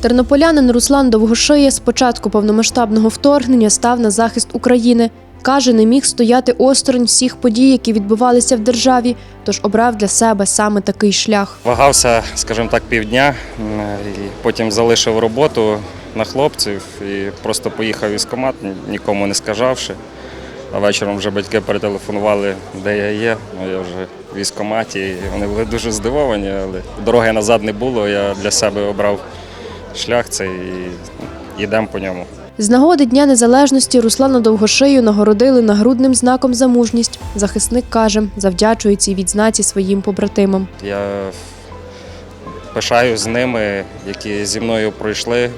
Тернополянин Руслан Довгошия з початку повномасштабного вторгнення став на захист України. Каже, не міг стояти осторонь всіх подій, які відбувалися в державі, тож обрав для себе саме такий шлях. Вагався, скажімо так, півдня, і потім залишив роботу на хлопців і просто поїхав в військкомат, нікому не сказавши. А вечором вже батьки перетелефонували, де я є. Ну, я вже в військкоматі. Вони були дуже здивовані, але дороги назад не було. Я для себе обрав шлях цей і йдемо по ньому. З нагоди Дня Незалежності Руслана Довгошию нагородили нагрудним знаком за мужність. Захисник каже, завдячує цій відзнаці своїм побратимам. Я пишаю з ними, які зі мною пройшли.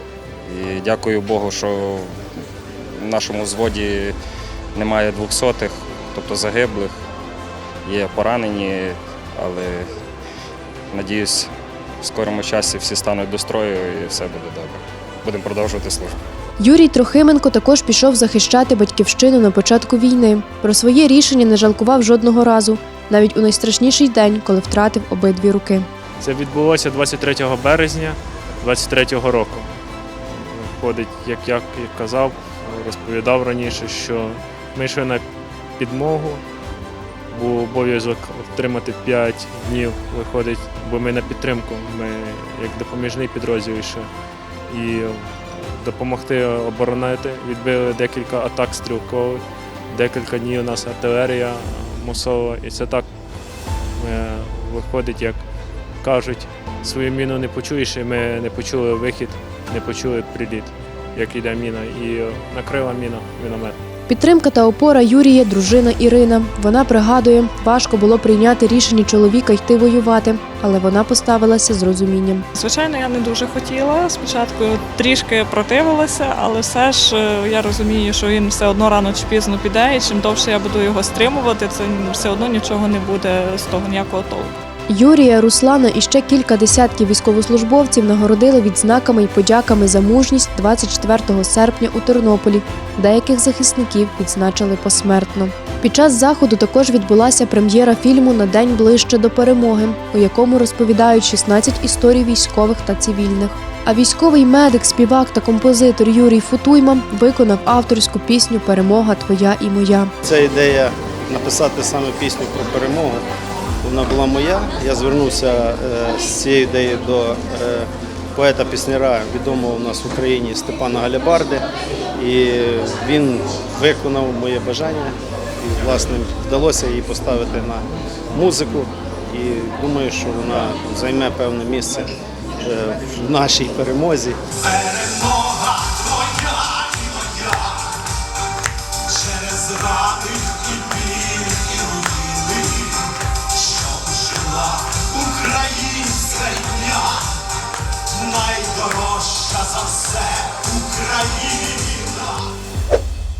І дякую Богу, що в нашому зводі немає двохсотих, тобто загиблих. Є поранені, але надіюсь, в скорому часі всі стануть до строю і все буде добре. Будемо продовжувати службу. Юрій Трохименко також пішов захищати батьківщину на початку війни. Про своє рішення не жалкував жодного разу, навіть у найстрашніший день, коли втратив обидві руки. Це відбулося 23 березня 23-го року. Виходить, як я казав, розповідав раніше, що ми йшли на підмогу, обов'язок отримати 5 днів, виходить, бо ми на підтримку, ми як допоміжний підрозділ йшли. І допомогти оборонити. Відбили декілька атак стрілкових, декілька днів у нас артилерія мусова. І це так е, виходить, як кажуть, свою міну не почуєш, і ми не почули вихід, не почули приліт, як йде міна, і накрила міна міномет. Підтримка та опора Юрія, дружина Ірина. Вона пригадує, важко було прийняти рішення чоловіка йти воювати, але вона поставилася з розумінням. Звичайно, я не дуже хотіла. Спочатку трішки противилася, але все ж е, я розумію, що він все одно рано чи пізно піде, і чим довше я буду його стримувати, це все одно нічого не буде з того ніякого толку. Юрія, Руслана і ще кілька десятків військовослужбовців нагородили відзнаками і подяками за мужність 24 серпня у Тернополі. Деяких захисників відзначили посмертно. Під час заходу також відбулася прем'єра фільму На день ближче до перемоги, у якому розповідають 16 історій військових та цивільних. А військовий медик, співак та композитор Юрій Футуйма виконав авторську пісню Перемога твоя і моя. Ця ідея написати саме пісню про перемогу. Вона була моя. Я звернувся е, з цією ідеєю до е, поета-пісняра, відомого у нас в Україні Степана Галябарди. І він виконав моє бажання. І, власне, вдалося її поставити на музику. І думаю, що вона займе певне місце е, в нашій перемозі.